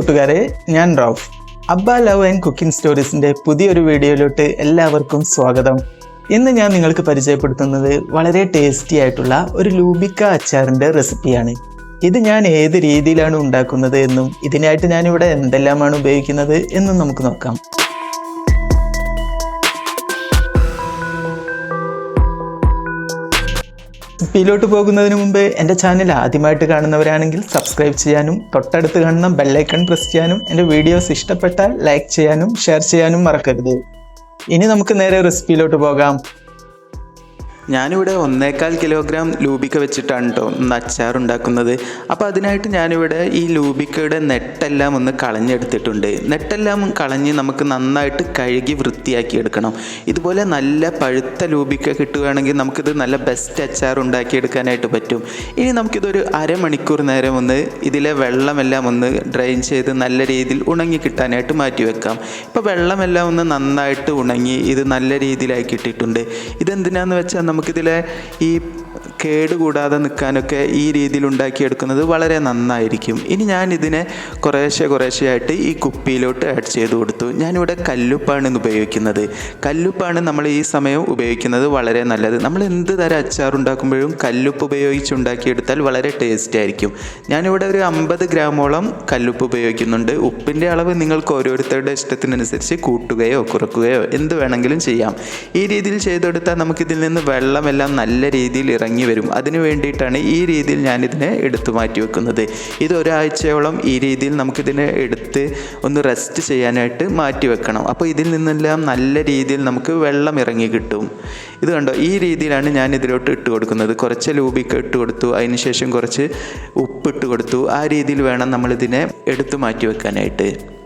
കൂട്ടുകാരെ ഞാൻ റൌഫ്. അബ്ബ ലവ് ആൻഡ് കുക്കിംഗ് സ്റ്റോറീസിന്റെ പുതിയൊരു വീഡിയോയിലോട്ട് എല്ലാവർക്കും സ്വാഗതം. ഇന്ന് ഞാൻ നിങ്ങൾക്ക് പരിചയപ്പെടുത്തുന്നത് വളരെ ടേസ്റ്റി ആയിട്ടുള്ള ഒരു ലൂബിക്ക അച്ചാറിന്റെ റെസിപ്പിയാണ്. ഇത് ഞാൻ ഏത് രീതിയിലാണ് ഉണ്ടാക്കുന്നത് എന്നും ഇതിനായിട്ട് ഞാനിവിടെ എന്തെല്ലാമാണ് ഉപയോഗിക്കുന്നത് എന്നും നമുക്ക് നോക്കാം. റെസിപ്പിയിലോട്ട് പോകുന്നതിന് മുമ്പ് എന്റെ ചാനൽ ആദ്യമായിട്ട് കാണുന്നവരാണെങ്കിൽ സബ്സ്ക്രൈബ് ചെയ്യാനും തൊട്ടടുത്ത് കാണുന്ന ബെല്ലൈക്കൺ പ്രസ് ചെയ്യാനും എന്റെ വീഡിയോസ് ഇഷ്ടപ്പെട്ടാൽ ലൈക്ക് ചെയ്യാനും ഷെയർ ചെയ്യാനും മറക്കരുത്. ഇനി നമുക്ക് നേരെ റെസിപ്പിയിലോട്ട് പോകാം. ഞാനിവിടെ ഒന്നേക്കാൽ കിലോഗ്രാം ലൂബിക്ക വെച്ചിട്ടാണ് കേട്ടോ ഒന്ന് അച്ചാർ ഉണ്ടാക്കുന്നത് അപ്പോൾ അതിനായിട്ട് ഞാനിവിടെ ഈ ലൂബിക്കയുടെ നെട്ടെല്ലാം ഒന്ന് കളഞ്ഞെടുത്തിട്ടുണ്ട്. നെട്ടെല്ലാം കളഞ്ഞ് നമുക്ക് നന്നായിട്ട് കഴുകി വൃത്തിയാക്കി എടുക്കണം ഇതുപോലെ നല്ല പഴുത്ത ലൂബിക്ക കിട്ടുകയാണെങ്കിൽ നമുക്കിത് നല്ല ബെസ്റ്റ് അച്ചാർ ഉണ്ടാക്കിയെടുക്കാനായിട്ട് പറ്റും. ഇനി നമുക്കിതൊരു അരമണിക്കൂർ നേരം ഒന്ന് ഇതിലെ വെള്ളമെല്ലാം ഒന്ന് ഡ്രെയിൻ ചെയ്ത് നല്ല രീതിയിൽ ഉണങ്ങി കിട്ടാനായിട്ട് മാറ്റി വെക്കാം. ഇപ്പോൾ വെള്ളമെല്ലാം ഒന്ന് നന്നായിട്ട് ഉണങ്ങി ഇത് നല്ല രീതിയിലാക്കി ഇട്ടിട്ടുണ്ട് ഇതെന്തിനാന്ന് വെച്ചാൽ നമുക്കിതിലെ ഈ കേട് കൂടാതെ നിൽക്കാനൊക്കെ ഈ രീതിയിൽ ഉണ്ടാക്കിയെടുക്കുന്നത് വളരെ നന്നായിരിക്കും. ഇനി ഞാൻ ഇതിനെ കുറേശ്ശെ കുറേശ്ശെയായിട്ട് ഈ കുപ്പിയിലോട്ട് ആഡ് ചെയ്ത് കൊടുത്തു. ഞാനിവിടെ കല്ലുപ്പാണ് ഉപയോഗിക്കുന്നത്. കല്ലുപ്പാണ് നമ്മൾ ഈ സമയം ഉപയോഗിക്കുന്നത് വളരെ നല്ലത്. നമ്മൾ എന്ത് തരം അച്ചാർ ഉണ്ടാക്കുമ്പോഴും കല്ലുപ്പ് ഉപയോഗിച്ച് ഉണ്ടാക്കിയെടുത്താൽ വളരെ ടേസ്റ്റ് ആയിരിക്കും. ഞാനിവിടെ ഒരു അമ്പത് ഗ്രാമോളം കല്ലുപ്പ് ഉപയോഗിക്കുന്നുണ്ട്. ഉപ്പിന്റെ അളവ് നിങ്ങൾക്ക് ഓരോരുത്തരുടെ ഇഷ്ടത്തിനനുസരിച്ച് കൂട്ടുകയോ കുറക്കുകയോ എന്ത് വേണമെങ്കിലും ചെയ്യാം. ഈ രീതിയിൽ ചെയ്തെടുത്താൽ നമുക്കിതിൽ നിന്ന് വെള്ളമെല്ലാം നല്ല രീതിയിൽ ഇറങ്ങി വരും. അതിനു വേണ്ടിയിട്ടാണ് ഈ രീതിയിൽ ഞാനിതിനെ എടുത്തു മാറ്റി വെക്കുന്നത്. ഇത് ഒരാഴ്ചയോളം ഈ രീതിയിൽ നമുക്കിതിനെ എടുത്ത് ഒന്ന് റെസ്റ്റ് ചെയ്യാനായിട്ട് മാറ്റി വെക്കണം. അപ്പോൾ ഇതിൽ നിന്നെല്ലാം നല്ല രീതിയിൽ നമുക്ക് വെള്ളം ഇറങ്ങി കിട്ടും. ഇത് കണ്ടോ? ഈ രീതിയിലാണ് ഞാൻ ഇതിലോട്ട് ഇട്ട് കൊടുക്കുന്നത്. കുറച്ച് ലൂബിക്ക് ഇട്ട് കൊടുത്തു. അതിനുശേഷം കുറച്ച് ഉപ്പിട്ട് കൊടുത്തു. ആ രീതിയിൽ വേണം നമ്മളിതിനെ എടുത്തു മാറ്റി വെക്കാനായിട്ട്.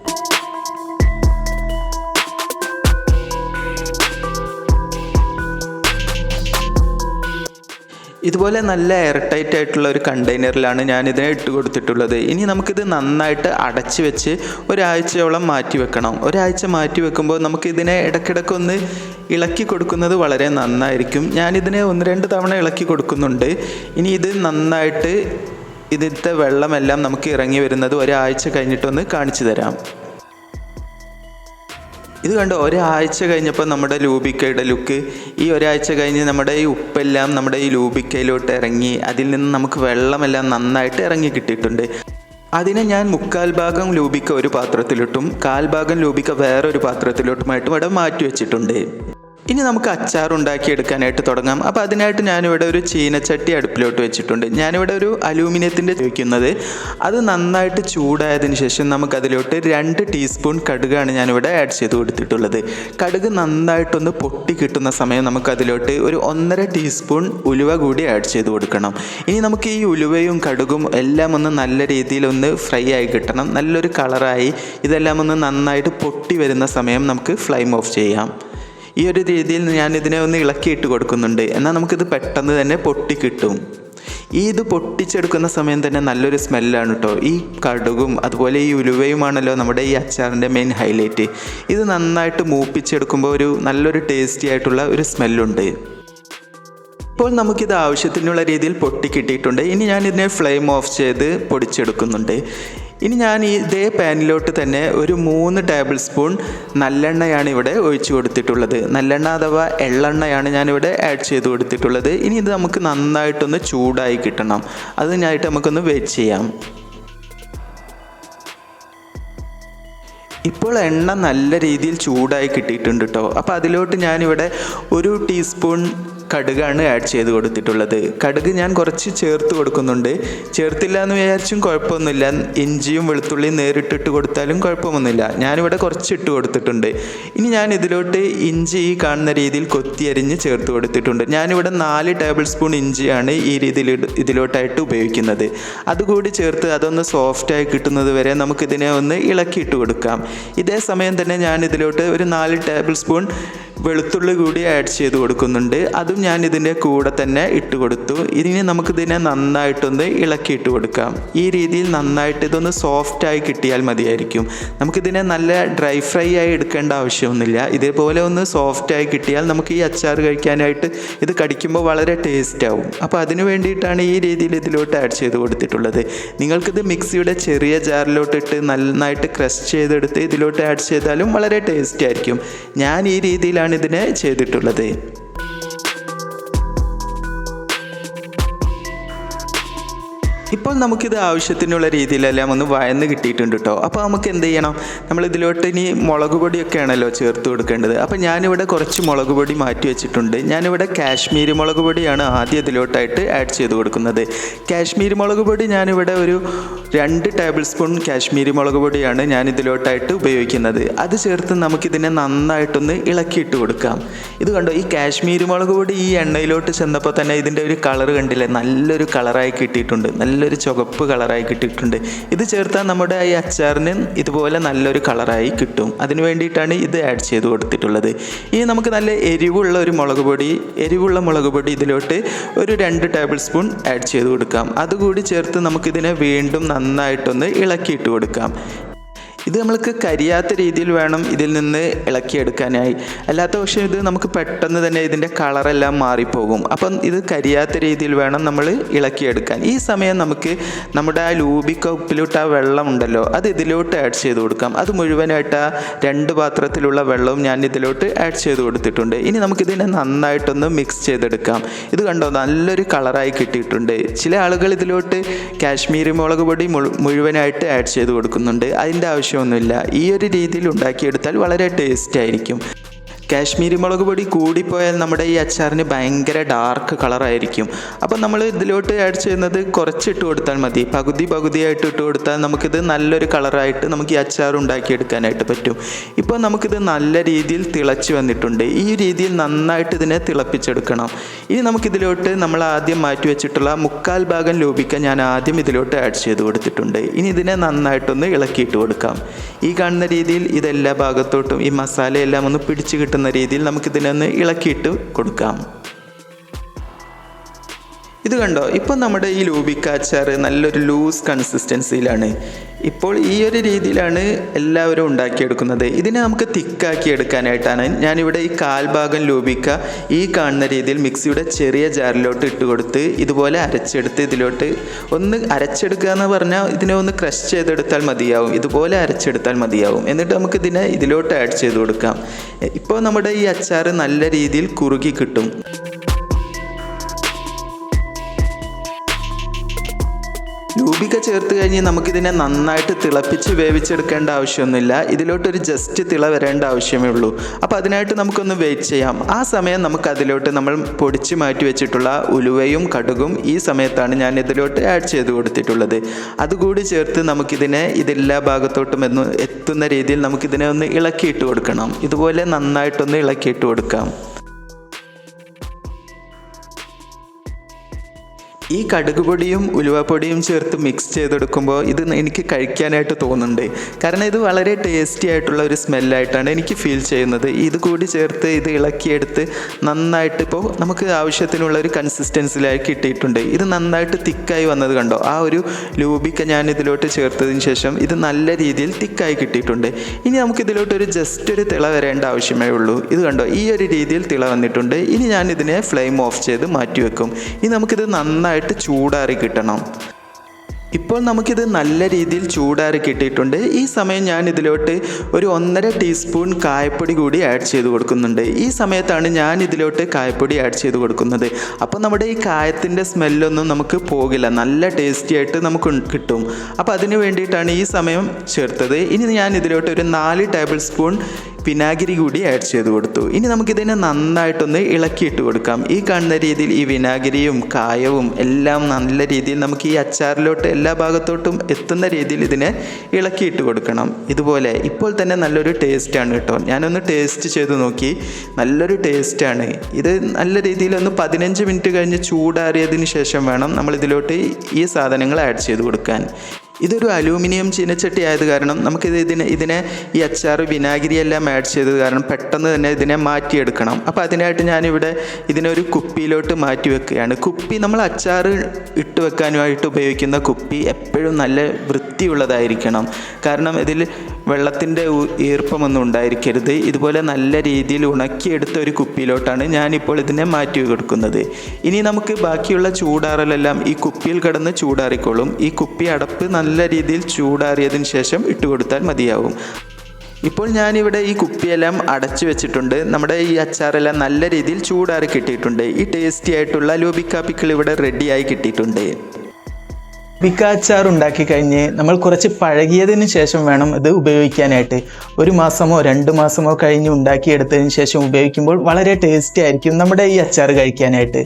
ഇതുപോലെ നല്ല എയർടൈറ്റ് ആയിട്ടുള്ള ഒരു കണ്ടെയ്നറിലാണ് ഞാൻ ഇതിനെ ഇട്ട് കൊടുത്തിട്ടുള്ളത്. ഇനി നമുക്കിത് നന്നായിട്ട് അടച്ചു വെച്ച് ഒരാഴ്ചയോളം മാറ്റി വെക്കണം. ഒരാഴ്ച മാറ്റി വെക്കുമ്പോൾ നമുക്ക് ഇതിനെ ഇടയ്ക്കിടയ്ക്ക് ഒന്ന് ഇളക്കി കൊടുക്കുന്നത് വളരെ നന്നായിരിക്കും. ഞാനിതിനെ ഒന്ന് രണ്ട് തവണ ഇളക്കി കൊടുക്കുന്നുണ്ട്. ഇനി ഇത് നന്നായിട്ട് ഇതിലത്തെ വെള്ളമെല്ലാം നമുക്ക് ഇറങ്ങി വരുന്നത് ഒരാഴ്ച കഴിഞ്ഞിട്ടൊന്ന് കാണിച്ചു തരാം. ഇത് കണ്ട് ഒരാഴ്ച കഴിഞ്ഞപ്പോൾ നമ്മുടെ ലൂബിക്കയുടെ ലുക്ക് ഈ ഒരാഴ്ച കഴിഞ്ഞ് നമ്മുടെ ഈ ഉപ്പെല്ലാം നമ്മുടെ ഈ ലൂബിക്കയിലോട്ട് ഇറങ്ങി അതിൽ നിന്ന് നമുക്ക് വെള്ളമെല്ലാം നന്നായിട്ട് ഇറങ്ങി കിട്ടിയിട്ടുണ്ട്. അതിനെ ഞാൻ മുക്കാൽ ഭാഗം ലൂബിക്ക ഒരു പാത്രത്തിലിട്ടും കാൽ ഭാഗം ലൂബിക്ക വേറൊരു പാത്രത്തിലോട്ടുമായിട്ടും ഇവിടെ മാറ്റി വെച്ചിട്ടുണ്ട്. ഇനി നമുക്ക് അച്ചാർ ഉണ്ടാക്കി എടുക്കാനായിട്ട് തുടങ്ങാം. അപ്പോൾ അതിനായിട്ട് ഞാനിവിടെ ഒരു ചീനച്ചട്ടി അടുപ്പിലോട്ട് വെച്ചിട്ടുണ്ട്. ഞാനിവിടെ ഒരു അലൂമിനിയത്തിന്റെ ഉപയോഗിക്കുന്നത് അത് നന്നായിട്ട് ചൂടായതിന് ശേഷം നമുക്കതിലോട്ട് രണ്ട് ടീസ്പൂൺ കടുകാണ് ഞാനിവിടെ ആഡ് ചെയ്ത് കൊടുത്തിട്ടുള്ളത്. കടുക് നന്നായിട്ടൊന്ന് പൊട്ടി കിട്ടുന്ന സമയം നമുക്കതിലോട്ട് ഒരു ഒന്നര ടീസ്പൂൺ ഉലുവ കൂടി ആഡ് ചെയ്ത് കൊടുക്കണം. ഇനി നമുക്ക് ഈ ഉലുവയും കടുകും എല്ലാം ഒന്ന് നല്ല രീതിയിൽ ഒന്ന് ഫ്രൈ ആയി കിട്ടണം. നല്ലൊരു കളറായി ഇതെല്ലാം ഒന്ന് നന്നായിട്ട് പൊട്ടി വരുന്ന സമയം നമുക്ക് ഫ്ലെയിം ഓഫ് ചെയ്യാം. ഈ ഒരു രീതിയിൽ ഞാൻ ഇതിനെ ഒന്ന് ഇളക്കിയിട്ട് കൊടുക്കുന്നുണ്ട്. എന്നാൽ നമുക്കിത് പെട്ടെന്ന് തന്നെ പൊട്ടി കിട്ടും. ഈ ഇത് പൊട്ടിച്ചെടുക്കുന്ന സമയം തന്നെ നല്ലൊരു സ്മെല്ലാണ് കേട്ടോ ഈ കടുകും അതുപോലെ ഈ ഉലുവയുമാണല്ലോ നമ്മുടെ ഈ അച്ചാറിന്റെ മെയിൻ ഹൈലൈറ്റ് ഇത് നന്നായിട്ട് മൂപ്പിച്ചെടുക്കുമ്പോൾ ഒരു നല്ലൊരു ടേസ്റ്റി ആയിട്ടുള്ള ഒരു സ്മെല്ലുണ്ട്. ഇപ്പോൾ നമുക്കിത് ആവശ്യത്തിനുള്ള രീതിയിൽ പൊട്ടി കിട്ടിയിട്ടുണ്ട്. ഇനി ഞാൻ ഇതിനെ ഫ്ലെയിം ഓഫ് ചെയ്ത് പൊടിച്ചെടുക്കുന്നുണ്ട്. ഇനി ഞാൻ ഈ ഇതേ പാനിലോട്ട് തന്നെ ഒരു മൂന്ന് ടേബിൾ സ്പൂൺ നല്ലെണ്ണയാണ് ഇവിടെ ഒഴിച്ചു കൊടുത്തിട്ടുള്ളത്. നല്ലെണ്ണ അഥവാ എള്ളെണ്ണയാണ് ഞാനിവിടെ ആഡ് ചെയ്ത് കൊടുത്തിട്ടുള്ളത്. ഇനി ഇത് നമുക്ക് നന്നായിട്ടൊന്ന് ചൂടായി കിട്ടണം. അതിനായിട്ട് നമുക്കൊന്ന് വെയിറ്റ് ചെയ്യാം. ഇപ്പോൾ എണ്ണ നല്ല രീതിയിൽ ചൂടായി കിട്ടിയിട്ടുണ്ട് കേട്ടോ അപ്പോൾ അതിലോട്ട് ഞാനിവിടെ ഒരു ടീസ്പൂൺ കടുകാണ് ആഡ് ചെയ്ത് കൊടുത്തിട്ടുള്ളത്. കടുക് ഞാൻ കുറച്ച് ചേർത്ത് കൊടുക്കുന്നുണ്ട്. ചേർത്തില്ല എന്ന് വിചാരിച്ചും കുഴപ്പമൊന്നുമില്ല. ഇഞ്ചിയും വെളുത്തുള്ളിയും നേരിട്ടിട്ട് കൊടുത്താലും കുഴപ്പമൊന്നുമില്ല. ഞാനിവിടെ കുറച്ച് ഇട്ട് കൊടുത്തിട്ടുണ്ട്. ഇനി ഞാൻ ഇതിലോട്ട് ഇഞ്ചി ഈ കാണുന്ന രീതിയിൽ കൊത്തിയരിഞ്ഞ് ചേർത്ത് കൊടുത്തിട്ടുണ്ട്. ഞാനിവിടെ നാല് ടേബിൾ സ്പൂൺ ഇഞ്ചിയാണ് ഈ രീതിയിൽ ഇതിലോട്ടായിട്ട് ഉപയോഗിക്കുന്നത്. അതുകൂടി ചേർത്ത് അതൊന്ന് സോഫ്റ്റായി കിട്ടുന്നത് വരെ നമുക്കിതിനെ ഒന്ന് ഇളക്കിയിട്ട് കൊടുക്കാം. ഇതേ സമയം തന്നെ ഞാൻ ഇതിലോട്ട് ഒരു നാല് ടേബിൾ സ്പൂൺ വെളുത്തുള്ളി കൂടി ആഡ് ചെയ്ത് കൊടുക്കുന്നുണ്ട്. അതും ഞാൻ ഇതിന്റെ കൂടെ തന്നെ ഇട്ട് കൊടുത്തു. ഇനി നമുക്കിതിനെ നന്നായിട്ടൊന്ന് ഇളക്കിയിട്ട് കൊടുക്കാം. ഈ രീതിയിൽ നന്നായിട്ട് ഇതൊന്ന് സോഫ്റ്റായി കിട്ടിയാൽ മതിയായിരിക്കും. നമുക്കിതിനെ നല്ല ഡ്രൈ ഫ്രൈ ആയി എടുക്കേണ്ട ആവശ്യമൊന്നുമില്ല. ഇതേപോലെ ഒന്ന് സോഫ്റ്റായി കിട്ടിയാൽ നമുക്ക് ഈ അച്ചാർ കഴിക്കാനായിട്ട് ഇത് കടിക്കുമ്പോൾ വളരെ ടേസ്റ്റ് ആവും. അപ്പോൾ അതിന് വേണ്ടിയിട്ടാണ് ഈ രീതിയിൽ ഇതിലോട്ട് ആഡ് ചെയ്ത് കൊടുത്തിട്ടുള്ളത്. നിങ്ങൾക്കിത് മിക്സിയുടെ ചെറിയ ജാറിലോട്ട് ഇട്ട് നന്നായിട്ട് ക്രഷ് ചെയ്തെടുത്ത് ഇതിലോട്ട് ആഡ് ചെയ്താലും വളരെ ടേസ്റ്റ് ആയിരിക്കും. ഞാൻ ഈ രീതിയിലാണ് ഇതിനെ ചെയ്തിട്ടുള്ളത്. ഇപ്പോൾ നമുക്കിത് ആവശ്യത്തിനുള്ള രീതിയിലെല്ലാം ഒന്ന് വയന്ന് കിട്ടിയിട്ടുണ്ട് കേട്ടോ അപ്പോൾ നമുക്ക് എന്ത് ചെയ്യണം? നമ്മൾ ഇതിലോട്ട് ഇനി മുളക് പൊടിയൊക്കെ ആണല്ലോ ചേർത്ത് കൊടുക്കേണ്ടത്. അപ്പോൾ ഞാനിവിടെ കുറച്ച് മുളക് പൊടി മാറ്റി വെച്ചിട്ടുണ്ട്. ഞാനിവിടെ കാശ്മീരി മുളക് പൊടിയാണ് ആദ്യം ഇതിലോട്ടായിട്ട് ആഡ് ചെയ്ത് കൊടുക്കുന്നത്. കാശ്മീരി മുളക് പൊടി ഞാനിവിടെ ഒരു രണ്ട് ടേബിൾ സ്പൂൺ കാശ്മീരി മുളക് പൊടിയാണ് ഞാൻ ഇതിലോട്ടായിട്ട് ഉപയോഗിക്കുന്നത്. അത് ചേർത്ത് നമുക്കിതിനെ നന്നായിട്ടൊന്ന് ഇളക്കിയിട്ട് കൊടുക്കാം. ഇത് കണ്ടോ? ഈ കാശ്മീരി മുളക് പൊടി ഈ എണ്ണയിലോട്ട് ചെന്നപ്പോൾ തന്നെ ഇതിന്റെ ഒരു കളർ കണ്ടില്ലേ? നല്ലൊരു കളറായി കിട്ടിയിട്ടുണ്ട്. നല്ലൊരു ചുവപ്പ് കളറായി കിട്ടിയിട്ടുണ്ട്. ഇത് ചേർത്താൽ നമ്മുടെ ഈ അച്ചാറിന് ഇതുപോലെ നല്ലൊരു കളറായി കിട്ടും. അതിന് വേണ്ടിയിട്ടാണ് ഇത് ആഡ് ചെയ്ത് കൊടുത്തിട്ടുള്ളത്. ഇനി നമുക്ക് നല്ല എരിവുള്ള ഒരു മുളക് പൊടി എരിവുള്ള മുളക് പൊടി ഇതിലോട്ട് ഒരു രണ്ട് ടേബിൾ സ്പൂൺ ആഡ് ചെയ്ത് കൊടുക്കാം. അതുകൂടി ചേർത്ത് നമുക്കിതിനെ വീണ്ടും നന്നായിട്ടൊന്ന് ഇളക്കിയിട്ട് കൊടുക്കാം. ഇത് നമ്മൾക്ക് കരിയാത്ത രീതിയിൽ വേണം ഇതിൽ നിന്ന് ഇളക്കിയെടുക്കാനായി. അല്ലാത്ത പക്ഷേ ഇത് നമുക്ക് പെട്ടെന്ന് തന്നെ ഇതിന്റെ കളറെല്ലാം മാറിപ്പോകും. അപ്പം ഇത് കരിയാത്ത രീതിയിൽ വേണം നമ്മൾ ഇളക്കിയെടുക്കാൻ. ഈ സമയം നമുക്ക് നമ്മുടെ ആ ലൂബിക്കപ്പിലോട്ട് ആ വെള്ളം ഉണ്ടല്ലോ അത് ഇതിലോട്ട് ആഡ് ചെയ്ത് കൊടുക്കാം. അത് മുഴുവനായിട്ട് ആ രണ്ട് പാത്രത്തിലുള്ള വെള്ളവും ഞാൻ ഇതിലോട്ട് ആഡ് ചെയ്ത് കൊടുത്തിട്ടുണ്ട്. ഇനി നമുക്കിതിനെ നന്നായിട്ടൊന്ന് മിക്സ് ചെയ്തെടുക്കാം. ഇത് കണ്ടോ നല്ലൊരു കളറായി കിട്ടിയിട്ടുണ്ട്. ചില ആളുകൾ ഇതിലോട്ട് കാശ്മീരി മുളക് പൊടി മുഴുവനായിട്ട് ആഡ് ചെയ്ത് കൊടുക്കുന്നുണ്ട്. അതിന്റെ ആവശ്യമൊന്നുമില്ല. ഈ ഒരു രീതിയിൽ ഉണ്ടാക്കിയെടുത്താൽ വളരെ ടേസ്റ്റ് ആയിരിക്കും. കാശ്മീരി മുളക് പൊടി കൂടിപ്പോയാൽ നമ്മുടെ ഈ അച്ചാറിന് ഭയങ്കര ഡാർക്ക് കളറായിരിക്കും അപ്പം നമ്മൾ ഇതിലോട്ട് ആഡ് ചെയ്യുന്നത് കുറച്ചിട്ട് കൊടുത്താൽ മതി. പകുതി പകുതിയായിട്ട് ഇട്ട് കൊടുത്താൽ നമുക്കിത് നല്ലൊരു കളറായിട്ട് നമുക്ക് ഈ അച്ചാർ ഉണ്ടാക്കിയെടുക്കാനായിട്ട് പറ്റും. ഇപ്പോൾ നമുക്കിത് നല്ല രീതിയിൽ തിളച്ച് വന്നിട്ടുണ്ട്. ഈ രീതിയിൽ നന്നായിട്ട് ഇതിനെ തിളപ്പിച്ചെടുക്കണം. ഇനി നമുക്കിതിലോട്ട് നമ്മൾ ആദ്യം മാറ്റി വെച്ചിട്ടുള്ള മുക്കാൽ ഭാഗം ലോപിക്ക ഞാൻ ആദ്യം ഇതിലോട്ട് ആഡ് ചെയ്ത് കൊടുത്തിട്ടുണ്ട്. ഇനി ഇതിനെ നന്നായിട്ടൊന്ന് ഇളക്കിയിട്ട് കൊടുക്കാം. ഈ കാണുന്ന രീതിയിൽ ഇതെല്ലാ ഭാഗത്തോട്ടും ഈ മസാലയെല്ലാം ഒന്ന് പിടിച്ചു കിട്ടുന്ന രീതിയിൽ നമുക്കിതിനെ ഒന്ന് ഇളക്കിയിട്ട് കൊടുക്കാം. ഇത് കണ്ടോ? ഇപ്പം നമ്മുടെ ഈ ലൂബിക്ക അച്ചാർ നല്ലൊരു ലൂസ് കൺസിസ്റ്റൻസിയിലാണ് ഇപ്പോൾ ഈ ഒരു രീതിയിലാണ് എല്ലാവരും ഉണ്ടാക്കിയെടുക്കുന്നത്. ഇതിനെ നമുക്ക് തിക്കാക്കി എടുക്കാനായിട്ടാണ് ഞാനിവിടെ ഈ കാൽഭാഗം ലൂബിക്ക ഈ കാണുന്ന രീതിയിൽ മിക്സിയുടെ ചെറിയ ജാറിലോട്ട് ഇട്ട് കൊടുത്ത് ഇതുപോലെ അരച്ചെടുത്ത് ഇതിലോട്ട് ഒന്ന് അരച്ചെടുക്കുക എന്ന് പറഞ്ഞാൽ ഇതിനെ ഒന്ന് ക്രഷ് ചെയ്തെടുത്താൽ മതിയാവും. ഇതുപോലെ അരച്ചെടുത്താൽ മതിയാവും. എന്നിട്ട് നമുക്ക് ഇതിനെ ഇതിലോട്ട് ആഡ് ചെയ്ത് കൊടുക്കാം. ഇപ്പോൾ നമ്മുടെ ഈ അച്ചാർ നല്ല രീതിയിൽ കുറുകി കിട്ടും. ലൂബിക്ക ചേർത്ത് കഴിഞ്ഞ് നമുക്കിതിനെ നന്നായിട്ട് തിളപ്പിച്ച് വേവിച്ചെടുക്കേണ്ട ആവശ്യമൊന്നുമില്ല. ഇതിലോട്ടൊരു ജസ്റ്റ് തിള വരേണ്ട ആവശ്യമേ ഉള്ളൂ. അപ്പോൾ അതിനായിട്ട് നമുക്കൊന്ന് വെയിറ്റ് ചെയ്യാം. ആ സമയം നമുക്ക് അതിലോട്ട് നമ്മൾ പൊടിച്ച് മാറ്റി വെച്ചിട്ടുള്ള ഉലുവയും കടുകും ഈ സമയത്താണ് ഞാൻ ഇതിലോട്ട് ആഡ് ചെയ്ത് കൊടുത്തിട്ടുള്ളത്. അതുകൂടി ചേർത്ത് നമുക്കിതിനെ ഇതെല്ലാ ഭാഗത്തോട്ടും എന്ന് എത്തുന്ന രീതിയിൽ നമുക്കിതിനെ ഒന്ന് ഇളക്കിയിട്ട് കൊടുക്കണം. ഇതുപോലെ നന്നായിട്ടൊന്ന് ഇളക്കിയിട്ട് കൊടുക്കാം. ഈ കടുക് പൊടിയും ഉലുവപ്പൊടിയും ചേർത്ത് മിക്സ് ചെയ്തെടുക്കുമ്പോൾ ഇത് എനിക്ക് കഴിക്കാനായിട്ട് തോന്നുന്നുണ്ട്. കാരണം ഇത് വളരെ ടേസ്റ്റി ആയിട്ടുള്ള ഒരു സ്മെല്ലായിട്ടാണ് എനിക്ക് ഫീൽ ചെയ്യുന്നത്. ഇത് കൂടി ചേർത്ത് ഇത് ഇളക്കിയെടുത്ത് നന്നായിട്ട് ഇപ്പോൾ നമുക്ക് ആവശ്യത്തിനുള്ള ഒരു കൺസിസ്റ്റൻസിലായി കിട്ടിയിട്ടുണ്ട്. ഇത് നന്നായിട്ട് തിക്കായി വന്നത് കണ്ടോ? ആ ഒരു ലൂബിക്ക ഞാൻ ഇതിലോട്ട് ചേർത്തതിന് ശേഷം ഇത് നല്ല രീതിയിൽ തിക്കായി കിട്ടിയിട്ടുണ്ട്. ഇനി നമുക്ക് ഇതിലോട്ട് ഒരു ജസ്റ്റ് ഒരു തിള വരേണ്ട ആവശ്യമേ ഉള്ളൂ. ഇത് കണ്ടോ? ഈ ഒരു രീതിയിൽ തിള വന്നിട്ടുണ്ട്. ഇനി ഞാൻ ഇതിനെ ഫ്ലെയിം ഓഫ് ചെയ്ത് മാറ്റി വെക്കും ഇനി നമുക്കിത് നന്നായിട്ട് ചൂടാറി കിട്ടണം. ഇപ്പോൾ നമുക്കിത് നല്ല രീതിയിൽ ചൂടാറി കിട്ടിയിട്ടുണ്ട്. ഈ സമയം ഞാൻ ഇതിലോട്ട് ഒരു ഒന്നര ടീസ്പൂൺ കായപ്പൊടി കൂടി ആഡ് ചെയ്ത് കൊടുക്കുന്നുണ്ട്. ഈ സമയത്താണ് ഞാൻ ഇതിലോട്ട് കായപ്പൊടി ആഡ് ചെയ്ത് കൊടുക്കുന്നത്. അപ്പോൾ നമ്മുടെ ഈ കായത്തിന്റെ സ്മെല്ലൊന്നും നമുക്ക് പോകില്ല. നല്ല ടേസ്റ്റി ആയിട്ട് നമുക്ക് കിട്ടും. അപ്പോൾ അതിന് വേണ്ടിയിട്ടാണ് ഈ സമയം ചേർത്തത്. ഇനി ഞാൻ ഇതിലോട്ട് ഒരു നാല് ടേബിൾ സ്പൂൺ വിനാഗിരി കൂടി ആഡ് ചെയ്ത് കൊടുത്തു. ഇനി നമുക്കിതിനെ നന്നായിട്ടൊന്ന് ഇളക്കിയിട്ട് കൊടുക്കാം. ഈ കാണുന്ന രീതിയിൽ ഈ വിനാഗിരിയും കായവും എല്ലാം നല്ല രീതിയിൽ നമുക്ക് ഈ അച്ചാറിലോട്ട് എല്ലാ ഭാഗത്തോട്ടും എത്തുന്ന രീതിയിൽ ഇതിനെ ഇളക്കിയിട്ട് കൊടുക്കണം. ഇതുപോലെ ഇപ്പോൾ തന്നെ നല്ലൊരു ടേസ്റ്റാണ് കേട്ടോ. ഞാനൊന്ന് ടേസ്റ്റ് ചെയ്ത് നോക്കി. നല്ലൊരു ടേസ്റ്റാണ് ഇത് നല്ല രീതിയിൽ ഒന്ന് പതിനഞ്ച് മിനിറ്റ് കഴിഞ്ഞ് ചൂടാറിയതിന് ശേഷം വേണം നമ്മൾ ഇതിലോട്ട് ഈ സാധനങ്ങൾ ആഡ് ചെയ്ത് കൊടുക്കാൻ. ഇതൊരു അലൂമിനിയം ചീനച്ചട്ടി ആയത് കാരണം നമുക്കിത് ഇതിനെ ഇതിനെ ഈ അച്ചാർ വിനാഗിരി എല്ലാം ആഡ് ചെയ്തത് കാരണം പെട്ടെന്ന് തന്നെ ഇതിനെ മാറ്റിയെടുക്കണം. അപ്പോൾ അതിനായിട്ട് ഞാനിവിടെ ഇതിനൊരു കുപ്പിയിലോട്ട് മാറ്റി വെക്കുകയാണ്. കുപ്പി നമ്മൾ അച്ചാർ ഇട്ട് വെക്കാനുമായിട്ട് ഉപയോഗിക്കുന്ന കുപ്പി എപ്പോഴും നല്ല വൃത്തിയുള്ളതായിരിക്കണം. കാരണം ഇതിൽ വെള്ളത്തിന്റെ ഈർപ്പമൊന്നും ഉണ്ടായിരിക്കരുത്. ഇതുപോലെ നല്ല രീതിയിൽ ഉണക്കിയെടുത്ത ഒരു കുപ്പിയിലോട്ടാണ് ഞാനിപ്പോൾ ഇതിനെ മാറ്റി കൊടുക്കുന്നത്. ഇനി നമുക്ക് ബാക്കിയുള്ള ചൂടാറലെല്ലാം ഈ കുപ്പിയിൽ കിടന്ന് ചൂടാറിക്കോളും. ഈ കുപ്പി അടപ്പ് നല്ല രീതിയിൽ ചൂടാറിയതിന് ശേഷം ഇട്ട് കൊടുത്താൽ മതിയാവും. ഇപ്പോൾ ഞാനിവിടെ ഈ കുപ്പിയെല്ലാം അടച്ചു വെച്ചിട്ടുണ്ട്. നമ്മുടെ ഈ അച്ചാറെല്ലാം നല്ല രീതിയിൽ ചൂടാറി കിട്ടിയിട്ടുണ്ട്. ഈ ടേസ്റ്റി ആയിട്ടുള്ള ലോബിക്കാപ്പിക്കൾ പിക്കിൾ ഇവിടെ റെഡിയായി കിട്ടിയിട്ടുണ്ട്. പിക്ക അച്ചാർ ഉണ്ടാക്കി കഴിഞ്ഞ് നമ്മൾ കുറച്ച് പഴകിയതിന് ശേഷം വേണം ഇത് ഉപയോഗിക്കാനായിട്ട്. ഒരു മാസമോ രണ്ട് മാസമോ കഴിഞ്ഞ് ഉണ്ടാക്കിയെടുത്തതിന് ശേഷം ഉപയോഗിക്കുമ്പോൾ വളരെ ടേസ്റ്റി ആയിരിക്കും നമ്മുടെ ഈ അച്ചാർ കഴിക്കാനായിട്ട്.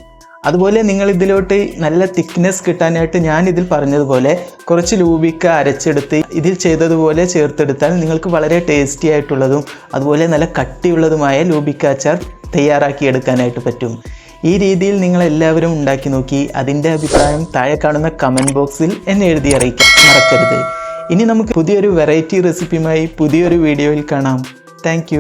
അതുപോലെ നിങ്ങൾ ഇതിലോട്ട് നല്ല തിക്നെസ് കിട്ടാനായിട്ട് ഞാൻ ഇതിൽ പറഞ്ഞതുപോലെ കുറച്ച് ലൂബിക്ക അരച്ചെടുത്ത് ഇതിൽ ചെയ്തതുപോലെ ചേർത്തെടുത്താൽ നിങ്ങൾക്ക് വളരെ ടേസ്റ്റി ആയിട്ടുള്ളതും അതുപോലെ നല്ല കട്ടിയുള്ളതുമായ ലൂബിക്ക അച്ചാർ തയ്യാറാക്കി എടുക്കാനായിട്ട് പറ്റും. ഈ രീതിയിൽ നിങ്ങൾ എല്ലാവരും ഉണ്ടാക്കി നോക്കി അതിന്റെ അഭിപ്രായം താഴെ കാണുന്ന കമന്റ് ബോക്സിൽ എന്നെ എഴുതി അറിയിക്കാൻ മറക്കരുത്. ഇനി നമുക്ക് പുതിയൊരു വെറൈറ്റി റെസിപ്പിയുമായി പുതിയൊരു വീഡിയോയിൽ കാണാം. താങ്ക്